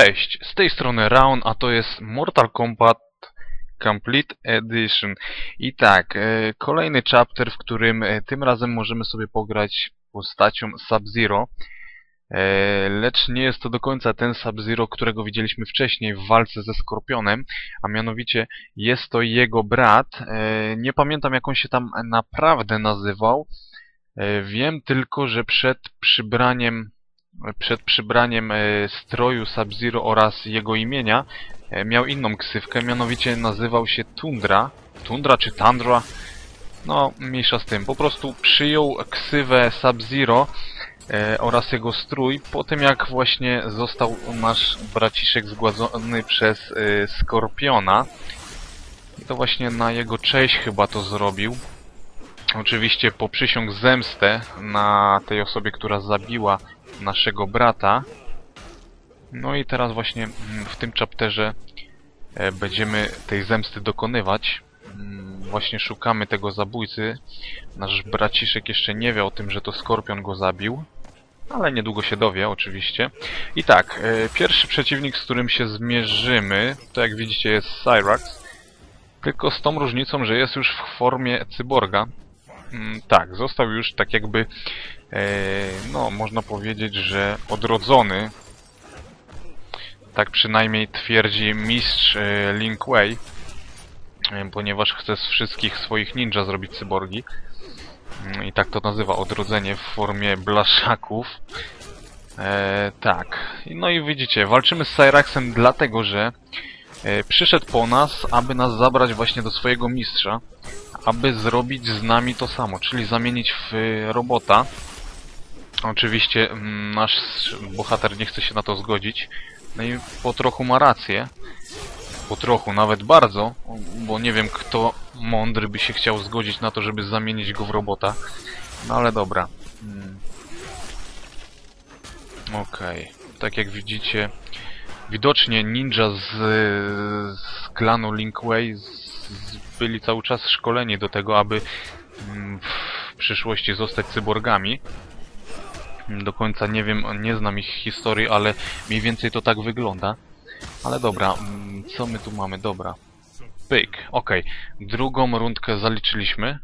Cześć, z tej strony Raun, a to jest Mortal Kombat Complete Edition. I tak, e, kolejny chapter, w którym e, tym razem możemy sobie pograć postacią Sub-Zero. E, lecz nie jest to do końca ten Sub-Zero, którego widzieliśmy wcześniej w walce ze Skorpionem, a mianowicie jest to jego brat. Nie pamiętam jak on się tam naprawdę nazywał. Wiem tylko, że przed przybraniem przed przybraniem e, stroju Sub-Zero oraz jego imienia e, miał inną ksywkę, mianowicie nazywał się Tundra. Tundra czy Tundra? No, mniejsza z tym. Po prostu przyjął ksywę Sub-Zero e, oraz jego strój po tym jak właśnie został nasz braciszek zgładzony przez Skorpiona. I to właśnie na jego cześć chyba to zrobił. Oczywiście poprzysiągł zemstę na tej osobie, która zabiła naszego brata. No i teraz właśnie mm, w tym chapterze e, będziemy tej zemsty dokonywać. Mm, Właśnie szukamy tego zabójcy. Nasz braciszek jeszcze nie wie o tym, że to Skorpion go zabił. Ale niedługo się dowie, oczywiście. I tak, e, pierwszy przeciwnik, z którym się zmierzymy, to jak widzicie jest Cyrax. Tylko z tą różnicą, że jest już w formie cyborga. Mm, Tak, został już tak jakby, e, no można powiedzieć, że odrodzony. Tak przynajmniej twierdzi mistrz e, Lin Kuei, e, ponieważ chce z wszystkich swoich ninja zrobić cyborgi. Mm, I tak to nazywa odrodzenie w formie blaszaków. E, tak, no i widzicie, walczymy z Cyraxem dlatego, że e, przyszedł po nas, aby nas zabrać właśnie do swojego mistrza aby zrobić z nami to samo, czyli zamienić w y, robota. Oczywiście mm, nasz bohater nie chce się na to zgodzić. No i po trochu ma rację. Po trochu, nawet bardzo, bo nie wiem kto mądry by się chciał zgodzić na to, żeby zamienić go w robota. No ale dobra. Mm. Okej. Tak jak widzicie, widocznie ninja z, z klanu Linkway z, z, byli cały czas szkoleni do tego, aby mm, w przyszłości zostać cyborgami. Do końca nie wiem, nie znam ich historii, ale mniej więcej to tak wygląda. Ale dobra, mm, co my tu mamy? Dobra. Pyk, okej. Drugą rundkę zaliczyliśmy.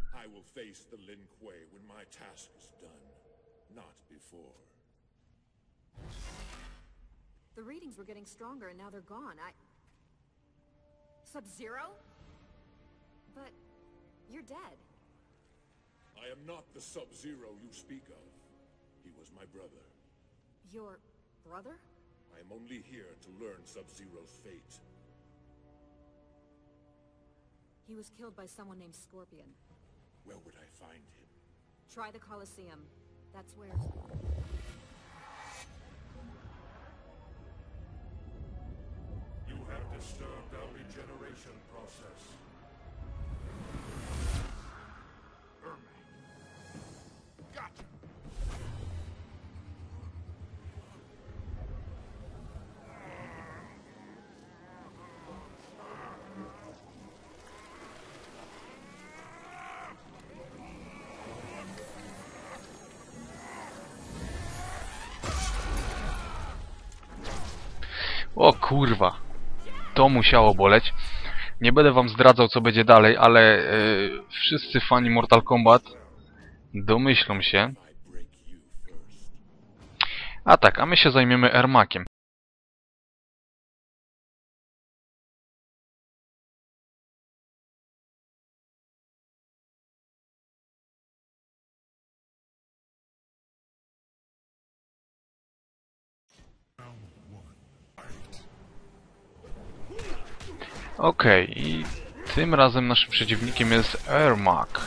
Sub-Zero? But... you're dead. I am not the Sub-Zero you speak of. He was my brother. Your... brother? I am only here to learn Sub-Zero's fate. He was killed by someone named Scorpion. Where would I find him? Try the Colosseum. That's where... You have disturbed our regeneration process. Kurwa. To musiało boleć. Nie będę wam zdradzał co będzie dalej, ale e, wszyscy fani Mortal Kombat domyślą się. A tak, a my się zajmiemy Ermakiem. Okej, i tym razem naszym przeciwnikiem jest Ermak.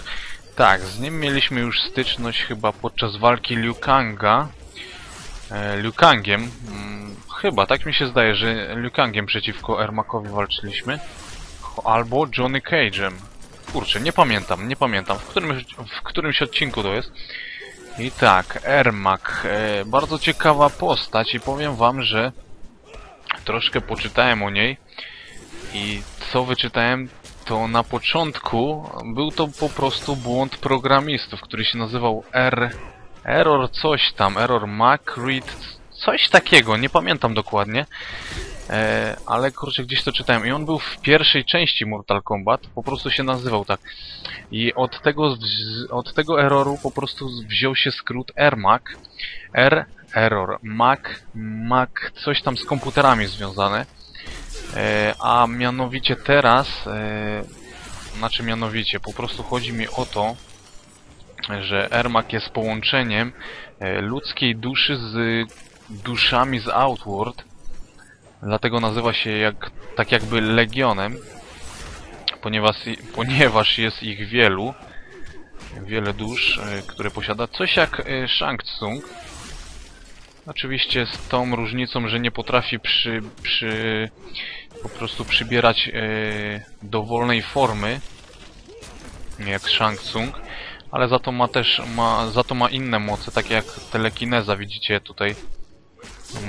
Tak, z nim mieliśmy już styczność chyba podczas walki Liu Kanga. E, Liu Kangiem. Mm, chyba, tak mi się zdaje, że Liu Kangiem przeciwko Ermakowi walczyliśmy. Albo Johnny Cage'em. Kurczę, nie pamiętam, nie pamiętam. W, którym, w którymś odcinku to jest. I tak, Ermak. E, bardzo ciekawa postać i powiem wam, że troszkę poczytałem o niej. I co wyczytałem, to na początku był to po prostu błąd programistów, który się nazywał R... Error coś tam, Error Mac Read Coś takiego, nie pamiętam dokładnie. E, ale kurczę, gdzieś to czytałem. I on był w pierwszej części Mortal Kombat, po prostu się nazywał tak. I od tego, od tego erroru po prostu wziął się skrót RMAC. R, error, Mac, Mac, coś tam z komputerami związane. E, a mianowicie teraz, e, znaczy mianowicie, po prostu chodzi mi o to, że Ermac jest połączeniem e, ludzkiej duszy z duszami z Outward. Dlatego nazywa się jak, tak jakby Legionem, ponieważ, ponieważ jest ich wielu, wiele dusz, które posiada. Coś jak Shang Tsung. Oczywiście z tą różnicą, że nie potrafi przy, przy po prostu przybierać e, dowolnej formy, jak Shang Tsung, ale za to ma też ma, za to ma inne moce, takie jak telekineza, widzicie tutaj.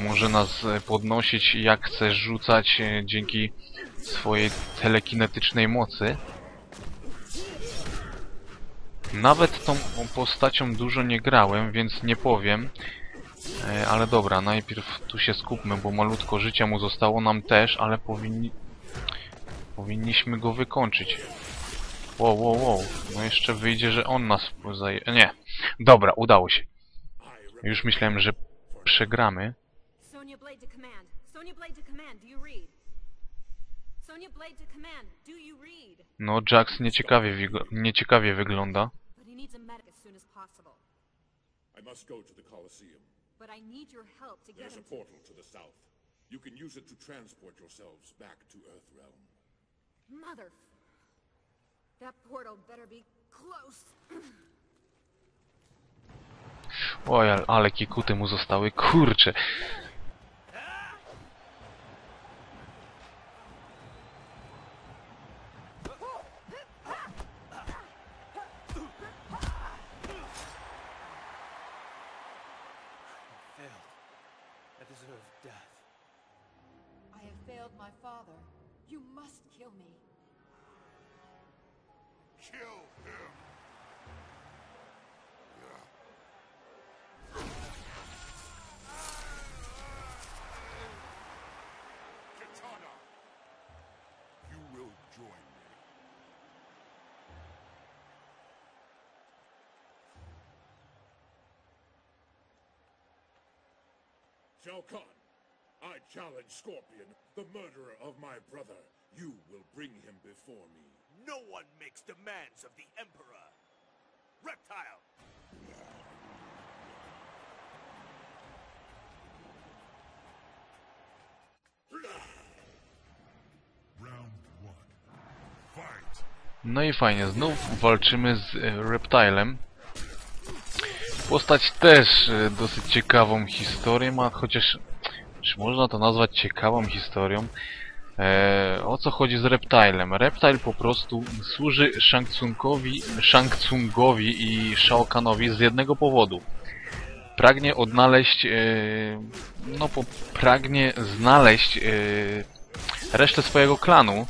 Może nas e, podnosić jak chce rzucać e, dzięki swojej telekinetycznej mocy. Nawet tą postacią dużo nie grałem, więc nie powiem. E, Ale dobra, najpierw tu się skupmy, bo malutko życia mu zostało nam też, ale powinni... Powinniśmy go wykończyć. Wow, wow, wow. No jeszcze wyjdzie, że on nas zaje... Nie. Dobra, udało się. Już myślałem, że przegramy. No, Jax nieciekawie, wig- nieciekawie wygląda. I must go to the Colosseum. But I need your help to get There's a him to... portal to the south. You can use it to transport yourselves back to Earthrealm. Mother... That portal better be close. Oj, ale- ale kikuty mu zostały. Kurcze. failed. I deserve death. I have failed my father. You must kill me. Kill him! Kitana! You will join me. Shao Kahn, I challenge Scorpion, the murderer of my brother. You will bring him before me. No one makes demands of the Emperor. Reptile! Round one. Fight! No i fajnie, znów walczymy z e, Reptilem. Postać też e, dosyć ciekawą historię ma, chociaż czy można to nazwać ciekawą historią? E, o co chodzi z Reptilem? Reptile po prostu służy Shang Tsungowi, Shang Tsungowi i Shao Kahnowi z jednego powodu. Pragnie odnaleźć, e, no po, pragnie znaleźć e, resztę swojego klanu,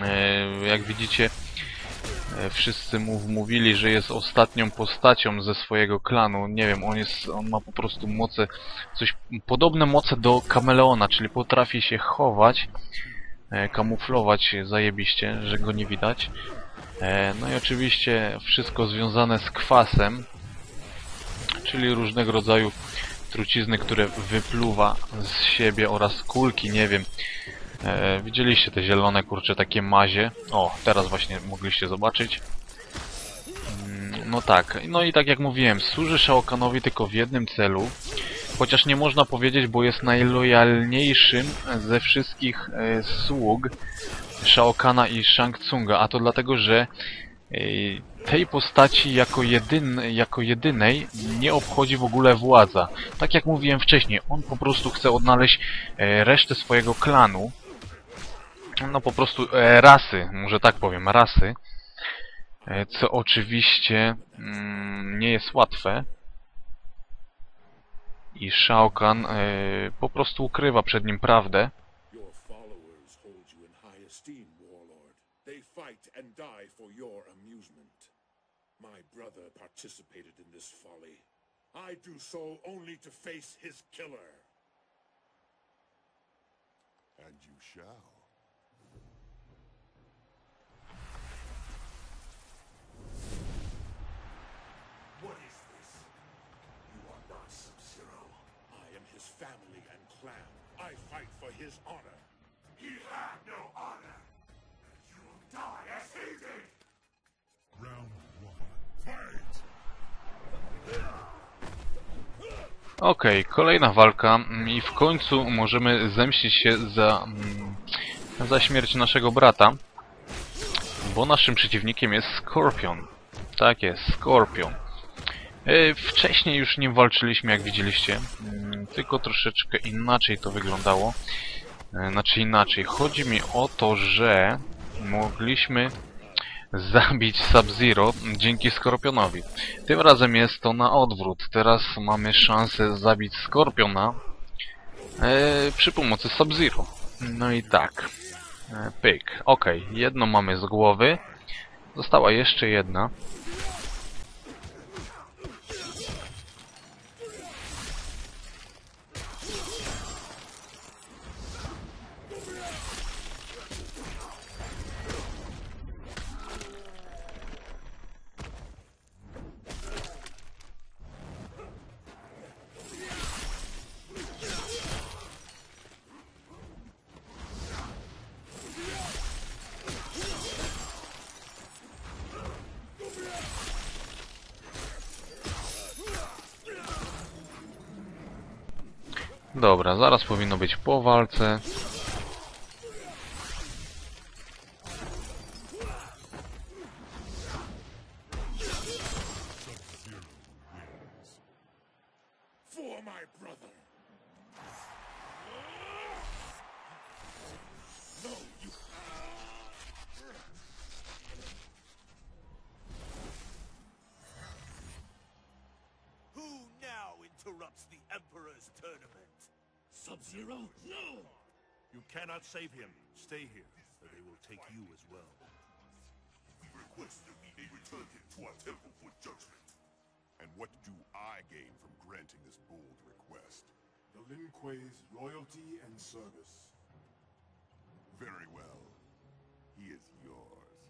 E, jak widzicie, wszyscy mu wmówili, że jest ostatnią postacią ze swojego klanu. Nie wiem, on jest, on ma po prostu moce, coś podobne moce do kameleona, czyli potrafi się chować, e, kamuflować zajebiście, że go nie widać. E, No i oczywiście wszystko związane z kwasem, czyli różnego rodzaju trucizny, które wypluwa z siebie oraz kulki, nie wiem, E, widzieliście te zielone, kurcze, takie mazie. O, teraz właśnie mogliście zobaczyć. Mm, No tak, no i tak jak mówiłem, służy Shao Kahnowi tylko w jednym celu. Chociaż nie można powiedzieć, bo jest najlojalniejszym ze wszystkich e, sług Shao Kahna i Shang Tsunga. A to dlatego, że e, tej postaci jako, jedyn, jako jedynej nie obchodzi w ogóle władza. Tak jak mówiłem wcześniej, on po prostu chce odnaleźć e, resztę swojego klanu, no po prostu e, rasy, może tak powiem, rasy, e, co oczywiście mm, nie jest łatwe. I Shao Kahn e, po prostu ukrywa przed nim prawdę. My brother participated in this folly. I do so only to face his killer. And you shall. What is this? You are not Sub-Zero. I am his family and clan. I fight for his honor. He had no honor. You will die as he did. Round one. Fight! Okej, kolejna walka mm, i w końcu możemy zemścić się za, mm, za śmierć naszego brata. Bo naszym przeciwnikiem jest Scorpion. Tak jest, Scorpion. E, Wcześniej już nie walczyliśmy, jak widzieliście, mm, tylko troszeczkę inaczej to wyglądało. E, Znaczy inaczej. Chodzi mi o to, że mogliśmy zabić Sub-Zero dzięki Skorpionowi. Tym razem jest to na odwrót. Teraz mamy szansę zabić Skorpiona e, przy pomocy Sub-Zero. No i tak. Pyk. Ok, jedną mamy z głowy. Została jeszcze jedna. Dobra, zaraz powinno być po walce. Sub-Zero? No! You cannot save him. Stay here, or they will take you as well. We request that we may return him to our temple for judgment. And what do I gain from granting this bold request? The Lin Kuei's loyalty and service. Very well. He is yours.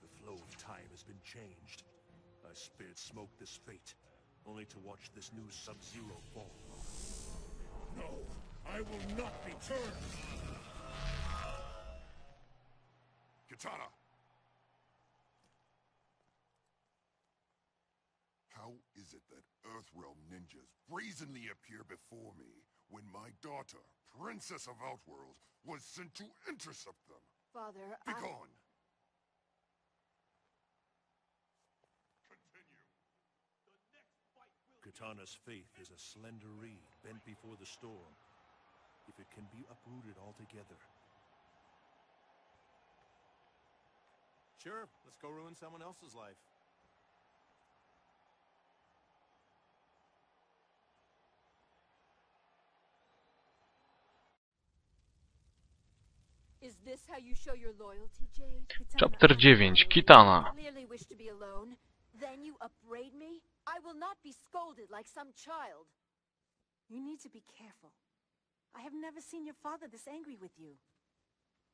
The flow of time has been changed. I spared Smoke this fate, only to watch this new Sub-Zero fall. No, I will not be turned. Katana! How is it that Earthrealm ninjas brazenly appear before me when my daughter, Princess of Outworld, was sent to intercept them? Father, Begone! I... Katana's faith is a slender reed bent before the storm. If it can be uprooted altogether, Sure, let's go ruin someone else's life. Is this how you show your loyalty, Jade? Chapter 9. Kitana. Clearly wish to be alone. Then you upbraid me? I will not be scolded like some child. You need to be careful. I have never seen your father this angry with you.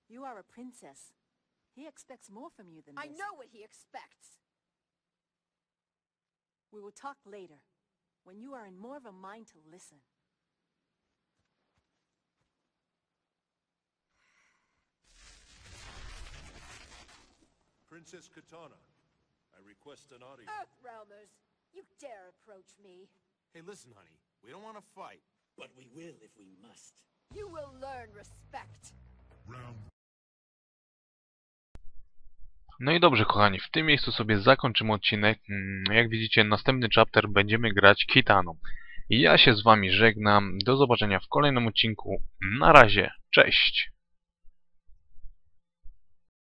You are a princess. He expects more from you than this. I this. know what he expects. We will talk later, when you are in more of a mind to listen. Princess Katana, I request an audience. Earthrealmers, you dare approach me. Hey, listen, honey. We don't want to fight. But we will if we must. You will learn respect. Round No i dobrze, kochani, w tym miejscu sobie zakończymy odcinek. Mm, Jak widzicie, następny chapter będziemy grać Kitaną. Ja się z wami żegnam. Do zobaczenia w kolejnym odcinku. Na razie, cześć!